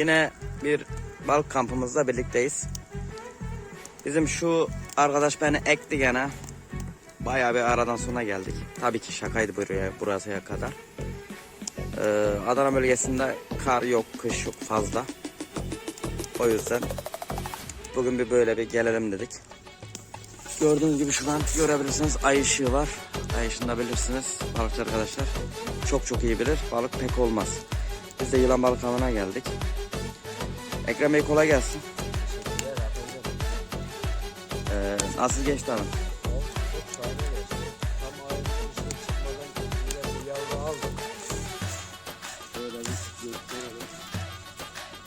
Yine bir balık kampımızda birlikteyiz. Bizim şu arkadaş beni ekti gene. Bayağı bir aradan sonra geldik. Tabii ki şakaydı buraya, burasıya kadar. Ee, Adana bölgesinde kar yok, kış yok fazla. O yüzden bugün bir böyle bir gelelim dedik. Gördüğünüz gibi şuradan görebilirsiniz ay ışığı var. Ay ışığında bilirsiniz balıkçı arkadaşlar. Çok çok iyi bilir. Balık pek olmaz. Biz de yılan balık avına geldik. Ekrem Bey kolay gelsin. Ee, nasıl geçti hanım?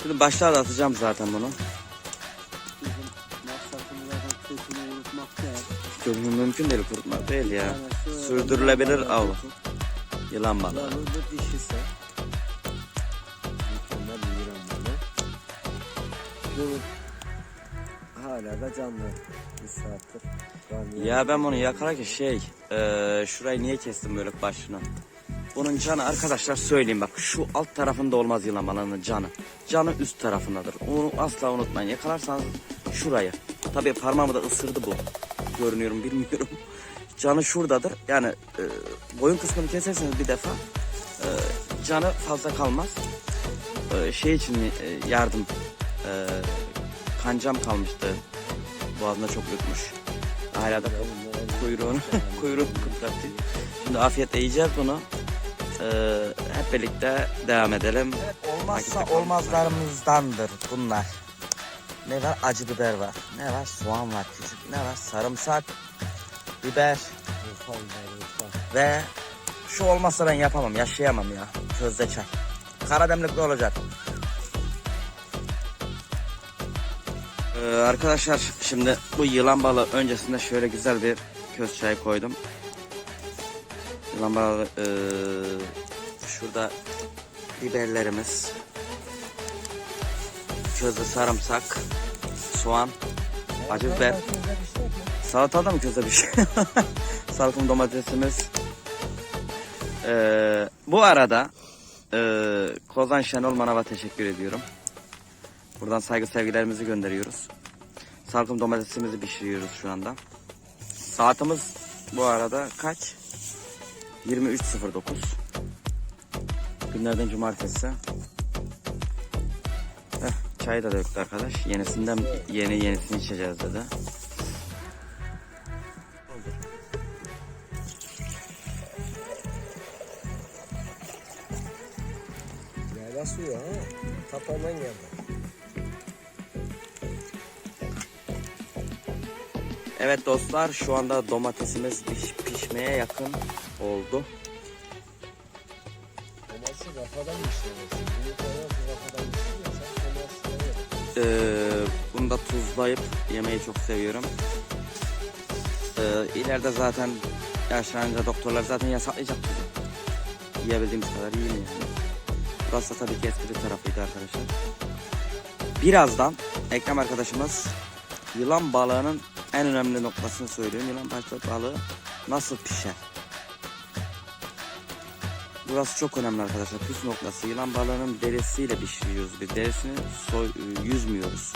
Şimdi başlığa da atacağım zaten bunu. Çok mümkün değil kurutmak değil ya. Sürdürülebilir av. Yılan balığı. Dişisi. Bu hala da canlı. Bir saattir. Ya ben bunu yakalarken şey, eee şurayı niye kestim böyle başına? Bunun canı arkadaşlar söyleyeyim bak şu alt tarafında olmaz yılan balığının canı. Canı üst tarafındadır. Onu asla unutmayın. Yakalarsanız şurayı. Tabii parmağımı da ısırdı bu. Görünüyorum bilmiyorum. Canı şuradadır. Yani eee, boyun kısmını keserseniz bir defa eee, canı fazla kalmaz. Eee, şey için eee, yardım eee, kancam kalmıştı. Boğazına çok yutmuş. Hala da kuyruğunu kuyruğunu kıprattı. Şimdi afiyetle yiyeceğiz bunu. Ee, hep birlikte devam edelim. Olmazsa Takipte kalın. olmazlarımızdandır bunlar. Ne var? Acı biber var. Ne var? Soğan var küçük. Ne var? Sarımsak, biber ve şu olmazsa ben yapamam, yaşayamam ya. Közde çay. Karademlikli olacak. Arkadaşlar şimdi bu yılan balığı öncesinde şöyle güzel bir köz çayı koydum. Yılan balığı ee, şurada biberlerimiz, közde sarımsak, soğan, acı biber. Salatada mı közde bir şey? Salkım domatesimiz. Ee, bu arada ee, Kozan Şenol Manav'a teşekkür ediyorum. Buradan saygı sevgilerimizi gönderiyoruz. Salkım domatesimizi pişiriyoruz şu anda. Saatimiz bu arada kaç? 23.09 Günlerden cumartesi. Heh, çayı da döktü arkadaş. Yenisinden yeni yenisini içeceğiz dedi. Yayla suyu ha. Tapandan geldi. Evet dostlar şu anda domatesimiz piş- pişmeye yakın oldu. Ee, bunu da tuzlayıp yemeyi çok seviyorum. Ee, ileride zaten yaşlanınca doktorlar zaten yasaklayacak tuzu. Yiyebildiğimiz kadar yiyin yani. Burası tabii ki espri tarafıydı arkadaşlar. Birazdan Ekrem arkadaşımız yılan balığının en önemli noktasını söylüyor. Yılan balığı nasıl pişer? Burası çok önemli arkadaşlar. Püf noktası. Yılan balığının derisiyle pişiriyoruz. Bir derisini soy, e, yüzmüyoruz.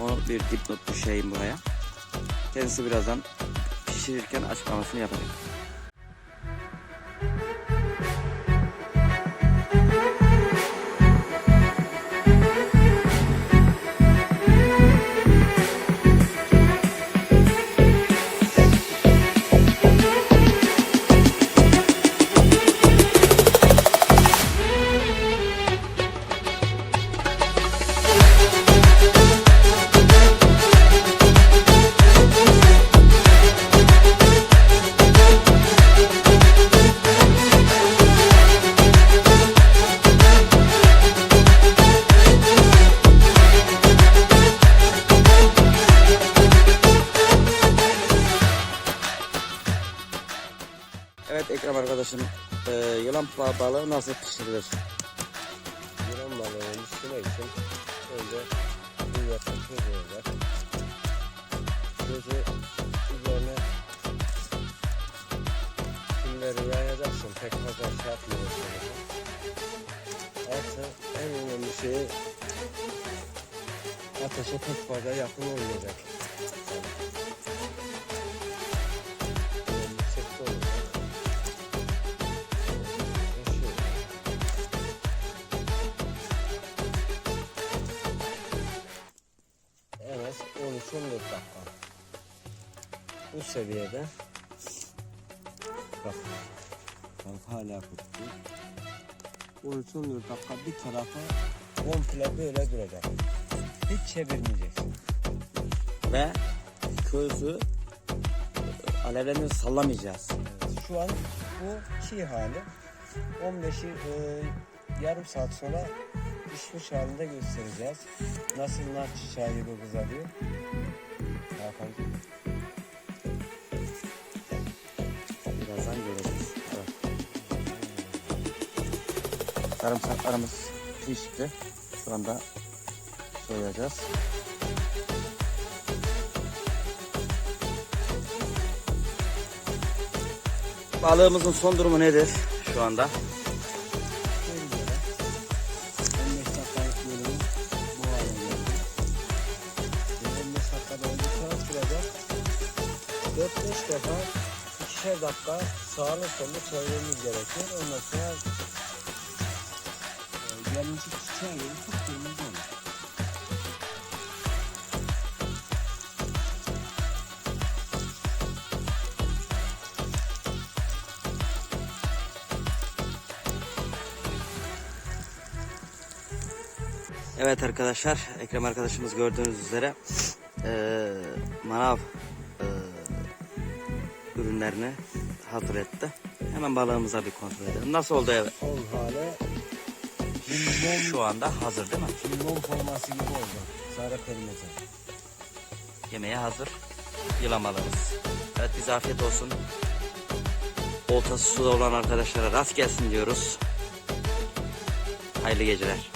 Onu bir dipnot düşeyim buraya. Kendisi birazdan pişirirken açıklamasını yapacak. Evet Ekrem arkadaşım, e, yılan ba- balığı nasıl pişirilir? Yılan balığının üstüne için önce bir yakın köz olacak. Közü üzerine kimleri yayacaksın pek fazla şey yapmıyorsun. Artı en önemli şeyi ateşe pek fazla yakın olmayacak. Bu seviyede bak bak hala kutu. 13-14 dakika bir tarafa komple böyle duracak. Hiç çevirmeyeceksin. Ve közü e, alevlerini sallamayacağız. Evet, şu an bu çiğ hali. 15'i e, yarım saat sonra pişmiş halinde göstereceğiz. Nasıl nar çiçeği gibi kızarıyor. Sarımsaklarımız pişti. Şu anda soyacağız. Balığımızın son durumu nedir şu anda? Şöyle böyle. 15 dakikalık bölümü bu hale geldi. Şimdi 15 dakikada önce saat süracak. 4-5 defa ikişer dakika sağlı sollu çevirmemiz gerekiyor. Ondan sonra e. Evet arkadaşlar, Ekrem arkadaşımız gördüğünüz üzere eee manav eee, ürünlerini hazır etti. Hemen balığımıza bir kontrol edelim. Nasıl oldu evet? Son hale Şu anda hazır değil mi? limon forması gibi oldu. Sarı kırmızı. Yemeğe hazır. Yılan balığımız. Evet bize afiyet olsun. Oltası suda olan arkadaşlara rast gelsin diyoruz. Hayırlı geceler.